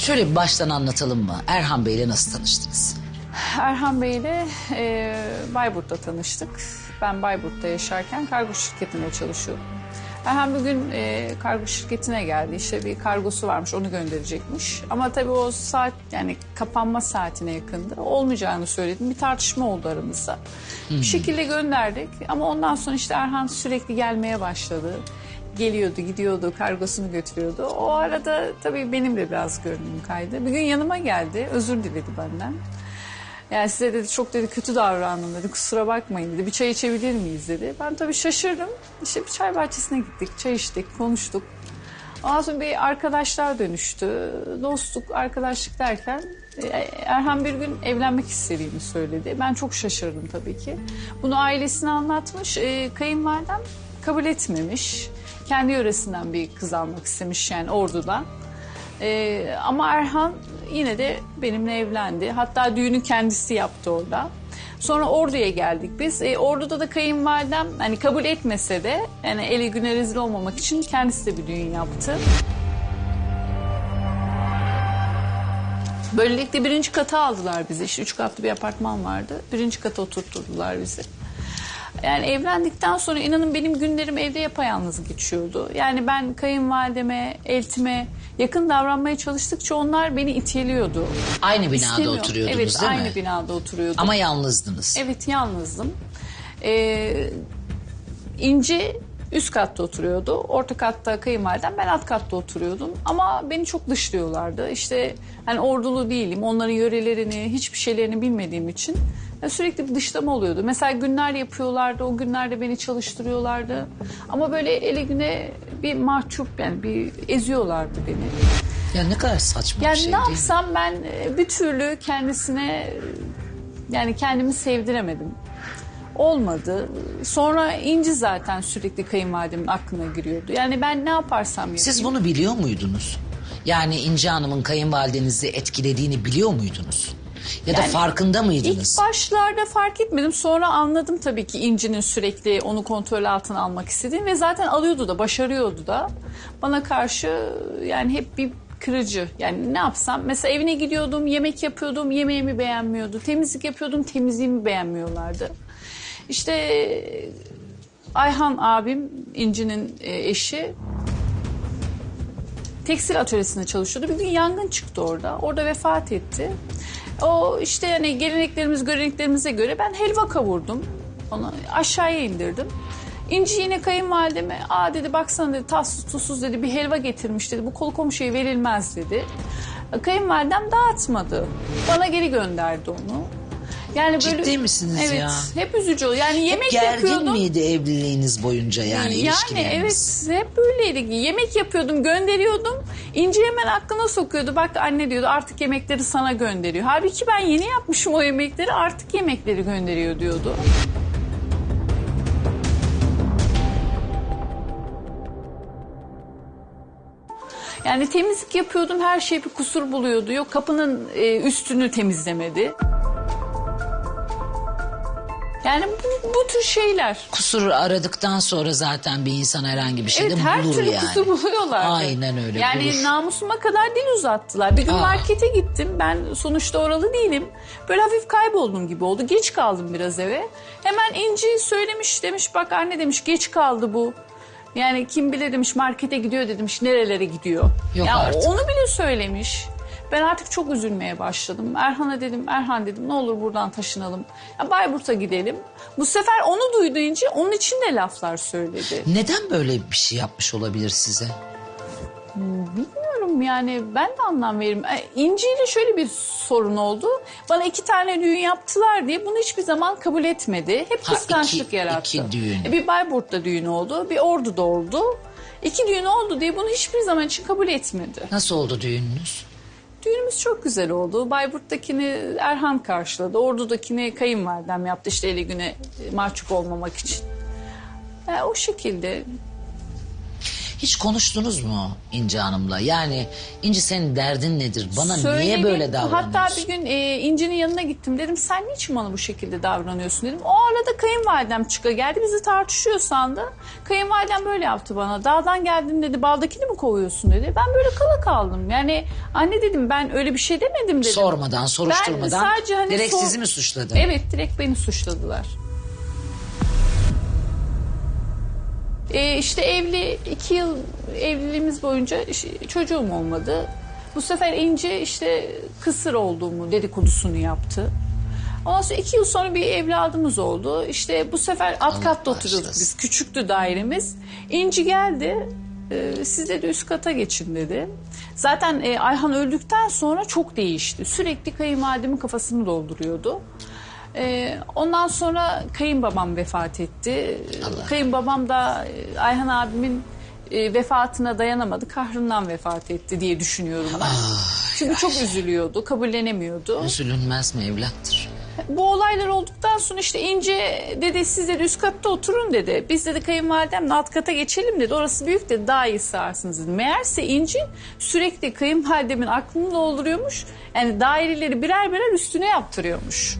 Şöyle bir baştan anlatalım mı? Erhan Bey'le nasıl tanıştınız? Erhan Bey ile e, Bayburt'ta tanıştık. Ben Bayburt'ta yaşarken kargo şirketinde çalışıyordum. Erhan bir gün e, kargo şirketine geldi. İşte bir kargosu varmış onu gönderecekmiş. Ama tabii o saat yani kapanma saatine yakındı. Olmayacağını söyledim. Bir tartışma oldu aramızda. Bir şekilde gönderdik. Ama ondan sonra işte Erhan sürekli gelmeye başladı. Geliyordu, gidiyordu, kargosunu götürüyordu. O arada tabii benim de biraz gönlüm kaydı. Bir gün yanıma geldi, özür diledi benden. Yani size dedi çok dedi kötü davrandım dedi kusura bakmayın dedi bir çay içebilir miyiz dedi. Ben tabii şaşırdım. İşte bir çay bahçesine gittik çay içtik konuştuk. Ondan sonra bir arkadaşlar dönüştü. Dostluk, arkadaşlık derken e, Erhan bir gün evlenmek istediğini söyledi. Ben çok şaşırdım tabii ki. Bunu ailesine anlatmış. E, kayınvalidem kabul etmemiş. Kendi yöresinden bir kız almak istemiş yani ordudan. Ee, ama Erhan yine de benimle evlendi. Hatta düğünü kendisi yaptı orada. Sonra Ordu'ya geldik biz. Ee, Ordu'da da kayınvalidem hani kabul etmese de yani eli güne rezil olmamak için kendisi de bir düğün yaptı. Böylelikle birinci kata aldılar bizi. İşte üç katlı bir apartman vardı. Birinci kata oturtturdular bizi. Yani evlendikten sonra inanın benim günlerim evde yapayalnız geçiyordu. Yani ben kayınvalideme, eltime yakın davranmaya çalıştıkça onlar beni iteliyordu. Aynı binada İstemiyor. oturuyordunuz evet, değil aynı mi? binada oturuyordum. Ama yalnızdınız. Evet yalnızdım. Ee, İnci üst katta oturuyordu. Orta katta kayınvalidem ben alt katta oturuyordum. Ama beni çok dışlıyorlardı. İşte hani ordulu değilim. Onların yörelerini, hiçbir şeylerini bilmediğim için ya sürekli bir dışlama oluyordu. Mesela günler yapıyorlardı. O günlerde beni çalıştırıyorlardı. Ama böyle ele güne bir mahcup yani bir eziyorlardı beni. Ya ne kadar saçma Yani bir şey ne değil mi? yapsam ben e, bir türlü kendisine e, yani kendimi sevdiremedim. Olmadı. Sonra İnci zaten sürekli kayınvalidemin aklına giriyordu. Yani ben ne yaparsam yapayım. Siz bunu biliyor muydunuz? Yani İnci Hanım'ın kayınvalidenizi etkilediğini biliyor muydunuz? Ya da Yani farkında mıydınız? İlk başlarda fark etmedim. Sonra anladım tabii ki İnci'nin sürekli onu kontrol altına almak istediğini ve zaten alıyordu da, başarıyordu da. Bana karşı yani hep bir kırıcı. Yani ne yapsam mesela evine gidiyordum, yemek yapıyordum, yemeğimi beğenmiyordu. Temizlik yapıyordum, temizliğimi beğenmiyorlardı. İşte Ayhan abim İnci'nin e, eşi tekstil atölyesinde çalışıyordu. Bir gün yangın çıktı orada. Orada vefat etti. O işte yani geleneklerimiz, göreneklerimize göre ben helva kavurdum. Onu aşağıya indirdim. İnci yine kayınvalideme aa dedi baksana dedi tatsız tuzsuz dedi bir helva getirmiş dedi. Bu kolu komşuya verilmez dedi. Kayınvalidem dağıtmadı. Bana geri gönderdi onu. Yani böyle, Ciddi misiniz evet, ya? Hep üzücü. oldu. Yani yemek Gergin yapıyordum. miydi evliliğiniz boyunca yani, Yani evet hep böyleydi. Yemek yapıyordum gönderiyordum. İnci hemen aklına sokuyordu. Bak anne diyordu artık yemekleri sana gönderiyor. Halbuki ben yeni yapmışım o yemekleri artık yemekleri gönderiyor diyordu. Yani temizlik yapıyordum her şey bir kusur buluyordu. Yok kapının e, üstünü temizlemedi. Yani bu, bu tür şeyler. Kusur aradıktan sonra zaten bir insan herhangi bir şeyde Evet her bulur türlü yani. kusur buluyorlar. Aynen öyle, Yani bulur. namusuma kadar dil uzattılar. Bir gün Aa. markete gittim. Ben sonuçta oralı değilim. Böyle hafif kayboldum gibi oldu. Geç kaldım biraz eve. Hemen İnci söylemiş demiş bak anne demiş geç kaldı bu. Yani kim bilir demiş markete gidiyor demiş nerelere gidiyor. Yok ya artık. onu bile söylemiş. Ben artık çok üzülmeye başladım. Erhan'a dedim, Erhan dedim ne olur buradan taşınalım. Ya Bayburt'a gidelim. Bu sefer onu duydu İnci, onun için de laflar söyledi. Neden böyle bir şey yapmış olabilir size? Bilmiyorum yani ben de anlam veririm. E, İnci ile şöyle bir sorun oldu. Bana iki tane düğün yaptılar diye bunu hiçbir zaman kabul etmedi. Hep Ha, kıskançlık iki- yarattı. iki düğün. E, Bir Bayburt'ta düğün oldu, bir Ordu'da oldu. İki düğün oldu diye bunu hiçbir zaman için kabul etmedi. Nasıl oldu düğününüz? Düğünümüz çok güzel oldu. Bayburt'takini Erhan karşıladı. Ordu'dakini kayınvalidem yaptı işte eli güne e, mahcup olmamak için. E, o şekilde Hiç konuştunuz mu İnci Hanım'la? Yani İnci senin derdin nedir? Bana niye Söyledim. böyle davranıyorsun? Hatta bir gün e, İnci'nin yanına gittim. Dedim sen niçin bana bu şekilde davranıyorsun dedim. O arada kayınvalidem çıka geldi. Bizi tartışıyor sandı. Kayınvalidem böyle yaptı bana. Dağdan geldim dedi. Baldakini mi kovuyorsun dedi. Ben böyle kala kaldım. Yani anne dedim ben öyle bir şey demedim dedim. Sormadan, soruşturmadan Ben sadece hani direkt sor- sizi mi suçladı? Evet direkt beni suçladılar. Ee, işte evli iki yıl evliliğimiz boyunca iş- çocuğum olmadı. Bu sefer İnce işte kısır olduğumu dedikodusunu yaptı. Ondan sonra iki yıl sonra bir evladımız oldu. İşte bu sefer alt katta oturuyorduk bağışlasın. biz. Küçüktü dairemiz. İnci geldi. E, siz de üst kata geçin dedi. Zaten e, Ayhan öldükten sonra çok değişti. Sürekli kayınvalidemin kafasını dolduruyordu. E, ondan sonra kayınbabam vefat etti. Allah. Kayınbabam da e, Ayhan abimin e, vefatına dayanamadı. Kahrından vefat etti diye düşünüyorum ben. Çünkü çok üzülüyordu, kabullenemiyordu. Üzülünmez mi evlattır? Bu olaylar olduktan sonra işte İnce dedi siz dedi üst katta oturun dedi. Biz dedi kayınvalidemle alt kata geçelim dedi. Orası büyük dedi daha iyi sığarsınız dedi. Meğerse İnci sürekli kayınvalidemin aklını dolduruyormuş. Yani daireleri birer birer üstüne yaptırıyormuş.